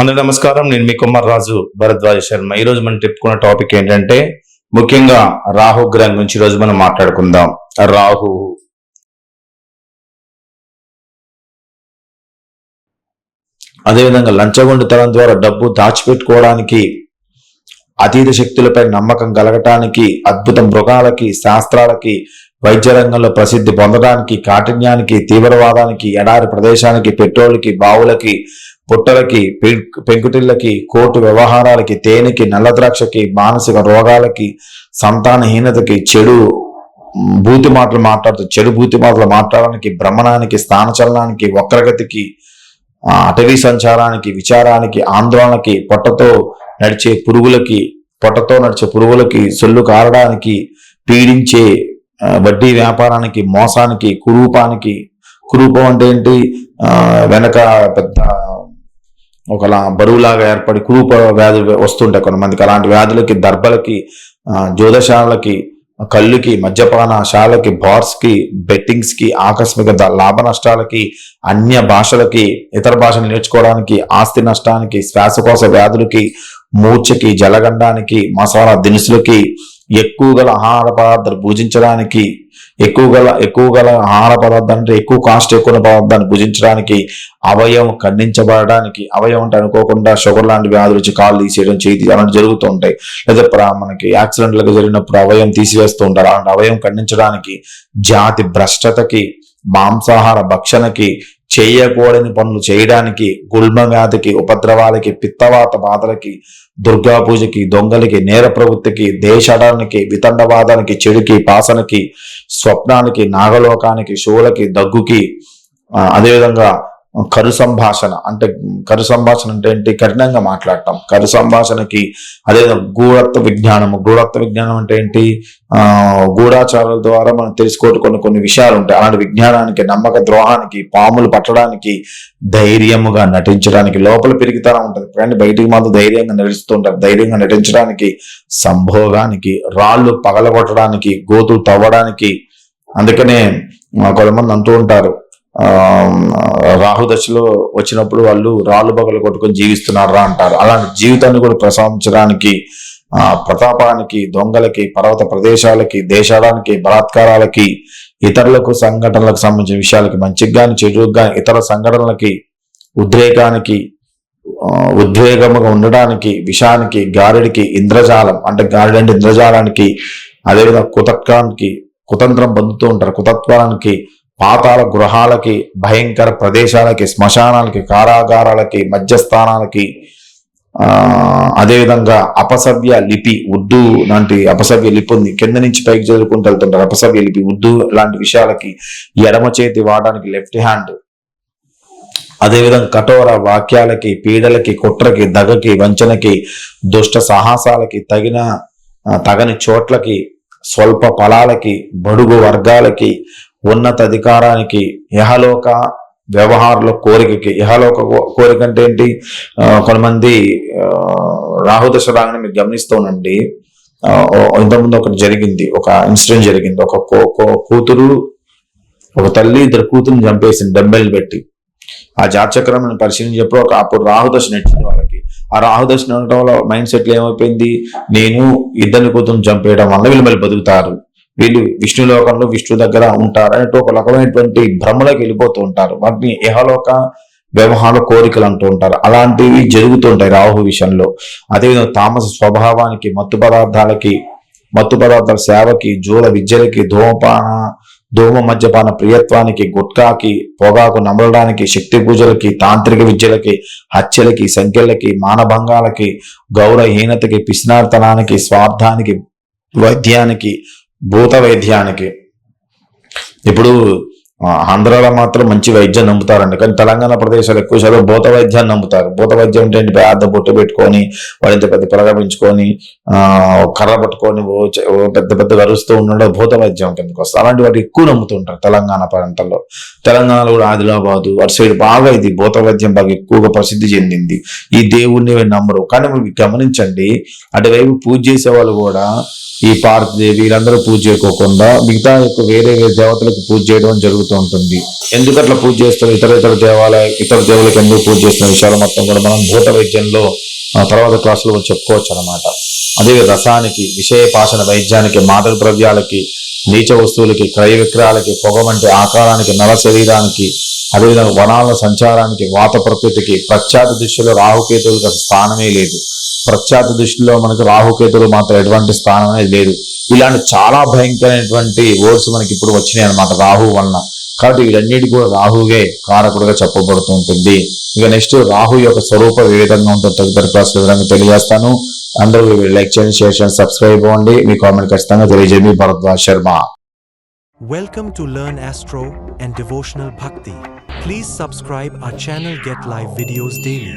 అందరూ నమస్కారం. నేను మీ కుమార్ రాజు భరద్వాజ శర్మ. ఈ రోజు మనం చెప్పుకున్న టాపిక్ ఏంటంటే ముఖ్యంగా రాహు గ్రహం గురించి ఈ రోజు మనం మాట్లాడుకుందాం. రాహు. అదేవిధంగా లంచగొండితనం ద్వారా డబ్బు దాచిపెట్టుకోవడానికి అతీత శక్తులపై నమ్మకం కలగటానికి అద్భుత మృగాలకి శాస్త్రాలకి వైద్య రంగంలో ప్రసిద్ధి పొందడానికి కాఠిన్యానికి తీవ్రవాదానికి ఎడారి ప్రదేశానికి పెట్రోల్కి బావులకి పుట్టలకి పెంకుటిళ్ళకి కోర్టు వ్యవహారాలకి తేనెకి నల్ల ద్రాక్షకి మానసిక రోగాలకి సంతానహీనతకి చెడు భూతి బూతి మాటలు మాట్లాడుతూ చెడు బూతి మాటలు మాట్లాడడానికి భ్రమణానికి స్థానచలనానికి వక్రగతికి అటవీ సంచారానికి విచారానికి ఆందోళనకి పొట్టతో నడిచే పురుగులకి పొట్టతో నడిచే పురుగులకి సొల్లు కారడానికి పీడించే వడ్డీ వ్యాపారానికి మోసానికి కురూపానికి కురూపం అంటే ఏంటి? వెనక పెద్ద ఒకలా బరువులాగా ఏర్పడి కురూప వ్యాధులు వస్తుంటాయి కొంతమందికి. అలాంటి వ్యాధులకి దర్భలకి జ్యోదశాలకి కళ్ళుకి కళ్ళుకి మద్యపానశాలకి బార్స్కి బెట్టింగ్స్కి ఆకస్మిక లాభ నష్టాలకి అన్య భాషలకి ఇతర భాషలు నేర్చుకోవడానికి ఆస్తి నష్టానికి శ్వాసకోశ వ్యాధులకి మూర్ఛకి జలగండానికి మసాలా దినుసులకి ఎక్కువ గల ఆహార పదార్థాలు భుజించడానికి ఎక్కువ గల ఎక్కువ గల ఆహార పదార్థాలు అంటే ఎక్కువ కాస్ట్ ఎక్కువ పదార్థాన్ని భుజించడానికి అవయవం ఖండించబడడానికి అవయవం అంటే అనుకోకుండా షుగర్ లాంటి వ్యాధులు వచ్చి కాళ్ళు తీసేయడం చేతి అలాంటి జరుగుతూ ఉంటాయి. లేదా మనకి యాక్సిడెంట్లకు జరిగినప్పుడు అవయవం తీసివేస్తూ ఉంటారు. అలాంటి అవయవం ఖండించడానికి జాతి భ్రష్టతకి మాంసాహార భక్షణకి చేయకూడని పనులు చేయడానికి గుల్మ వ్యాధికి ఉపద్రవాలకి పిత్తవాత బాధలకి దుర్గా పూజకి దొంగలకి నేర ప్రవృత్తికి దేశడానికి వితండవాదానికి చెడుకి పాసనకి స్వప్నానికి నాగలోకానికి శివులకి దగ్గుకి అదేవిధంగా కరు సంభాషణ అంటే కరు సంభాషణ అంటే ఏంటి? కఠినంగా మాట్లాడటం. కరు సంభాషణకి అదే గూఢత్వ విజ్ఞానము గూఢత్వ విజ్ఞానం అంటే ఏంటి? ఆ గూఢాచారాల ద్వారా మనం తెలుసుకోవటం కొన్ని కొన్ని విషయాలు ఉంటాయి. అలాంటి విజ్ఞానానికి నమ్మక ద్రోహానికి పాములు పట్టడానికి ధైర్యముగా నటించడానికి లోపల పెరిగితనం ఉంటుంది. కానీ బయటికి మాత్రం ధైర్యంగా నడుస్తుంటారు ధైర్యంగా నటించడానికి సంభోగానికి రాళ్ళు పగలగొట్టడానికి గోతులు తవ్వడానికి. అందుకనే కొంతమంది అంటూ ఉంటారు రాహుదశలో రాహు దశలో వచ్చినప్పుడు వాళ్ళు రాళ్ళు బగలు కొట్టుకొని జీవిస్తున్నారా అంటారు. అలాంటి జీవితాన్ని కూడా ప్రశాంతించడానికి ఆ ప్రతాపానికి దొంగలకి పర్వత ప్రదేశాలకి దేశాడానికి బలాత్కారాలకి ఇతరులకు సంఘటనలకు సంబంధించిన విషయాలకి మంచికి కానీ చెడుకు కానీ ఇతర సంఘటనలకి ఉద్రేకానికి ఉద్వేగముగా ఉండడానికి విషానికి గారెడికి ఇంద్రజాలం అంటే గారెడి అంటే ఇంద్రజాలానికి అదేవిధంగా కుతత్వానికి కుతంత్రం పొందుతూ ఉంటారు. కుతత్వానికి పాతాల గృహాలకి భయంకర ప్రదేశాలకి శ్మశానాలకి కారాగారాలకి మధ్యస్థానాలకి అదేవిధంగా అపసవ్య లిపి ఉర్దూ లాంటి అపసవ్య లిపి ఉంది. కింద నుంచి పైకి చదువుకుంటూ వెళ్తుంటారు. అపసవ్య లిపి ఉర్దూ లాంటి విషయాలకి ఎడమ చేతి వాడడానికి లెఫ్ట్ హ్యాండ్ అదేవిధంగా కఠోర వాక్యాలకి పీడలకి కుట్రకి దగకి వంచనకి దుష్ట సాహసాలకి తగిన తగని చోట్లకి స్వల్ప ఫలాలకి బడుగు వర్గాలకి ఉన్నత అధికారానికి యహలోక వ్యవహారాల కోరికకి యహలోక కోరిక అంటే ఏంటి? కొంతమంది రాహుదశ రాగానే మీరు గమనిస్తూనండి. ఇంతకుముందు ఒకటి జరిగింది. ఒక ఇన్సిడెంట్ జరిగింది. ఒక కో- కూతురు ఒక తల్లి ఇద్దరు కూతురుని చంపేసింది డబ్బెలు పెట్టి. ఆ జాతచక్రం పరిశీలించినప్పుడు ఒక అప్పుడు రాహుదశ నచ్చింది వాళ్ళకి. ఆ రాహుదశ ఉండటం వల్ల మైండ్ సెట్లో ఏమైపోయింది? నేను ఇద్దరిని కూతురుని చంపేయడం వల్ల వీళ్ళు మళ్ళీ బతుకుతారు. వీళ్ళు విష్ణు లోకంలో విష్ణు దగ్గర ఉంటారు అనేటు ఒక రకమైనటువంటి భ్రమలోకి వెళ్ళిపోతూ ఉంటారు. వాటిని యహలోక వ్యవహార కోరికలు అంటూ ఉంటారు. అలాంటివి జరుగుతూ ఉంటాయి రాహు విషయంలో. అదేవిధంగా తామస స్వభావానికి మత్తు పదార్థాలకి మత్తు పదార్థాల సేవకి జూల విద్యలకి ధూమపాన ధూమ మద్యపాన ప్రియత్వానికి గుట్కాకి పొగాకు నమలడానికి శక్తి పూజలకి తాంత్రిక విద్యలకి హత్యలకి సంఖ్యలకి మానభంగాలకి గౌరవహీనతకి పిసినార్తనానికి స్వార్థానికి వైద్యానికి భూత వైద్యానికి ఇప్పుడు ఆంధ్రాలో మాత్రం మంచి వైద్యం నమ్ముతారండి. కానీ తెలంగాణ ప్రదేశాలు ఎక్కువ శాతం భూత వైద్యాన్ని నమ్ముతారు. భూత వైద్యం అంటే ఏంటి? పెద్ద బొట్టు పెట్టుకొని వాడింత పెద్ద పిల్లగా పెంచుకొని కర్ర పట్టుకొని పెద్ద పెద్ద అరుస్తూ ఉండడం భూత వైద్యం కిందకి వస్తుంది. అలాంటి వాటి ఎక్కువ నమ్ముతుంటారు తెలంగాణ ప్రాంతాల్లో తెలంగాణలో కూడా ఆదిలాబాదు అటు సైడ్ బాగా ఇది భూత వైద్యం బాగా ఎక్కువగా ప్రసిద్ధి చెందింది. ఈ దేవుణ్ణి నమ్మరు. కానీ మీరు గమనించండి అటువైపు పూజ చేసే వాళ్ళు కూడా ఈ పార్వతీదేవి వీళ్ళందరూ పూజ చేయకోకుండా మిగతా యొక్క వేరే వేరే దేవతలకు పూజ చేయడం జరుగుతూ ఉంటుంది. ఎందుకు అట్లా పూజ చేస్తారు? ఇతర ఇతర దేవాలయ ఇతర దేవులకు ఎందుకు పూజ చేస్తున్న విషయాలు మొత్తం కూడా మనం భూత వైద్యంలో తర్వాత క్లాసులో చెప్పుకోవచ్చు అనమాట అదే రసానికి విషయ పాషణ వైద్యానికి మాదక ద్రవ్యాలకి నీచ వస్తువులకి క్రయ విక్రయాలకి పొగ వంటి ఆకారానికి నల శరీరానికి అదేవిధంగా వనాల సంచారానికి వాత ప్రకృతికి ప్రఖ్యాత దృష్టిలో రాహుకేతువులకు స్థానమే లేదు. ప్రఖ్యాత దృష్టిలో మనకు రాహుకేతులు మాత్రం ఎటువంటి స్థానం అనేది లేదు. ఇలాంటి చాలా భయంకరమైనటువంటి వర్డ్స్ మనకి ఇప్పుడు వచ్చినాయి అనమాట రాహు వలన. కాబట్టి వీటన్నిటి కూడా రాహువే కారకుడుగా చెప్పబడుతూ ఉంటుంది. ఇక నెక్స్ట్ రాహు యొక్క స్వరూపం ఏ విధంగా ఉంటుందో. తదుపరి క్లాస్ వివరంగా తెలియజేస్తాను. అందరూ లైక్ చేయండి షేర్ చేయండి సబ్స్క్రైబ్ అవ్వండి. మీ కామెంట్ ఖచ్చితంగా తెలియజేయండి. Bharadwaj Sharma. Welcome to Learn Astro and Devotional Bhakti. Please subscribe our channel Get Live videos daily.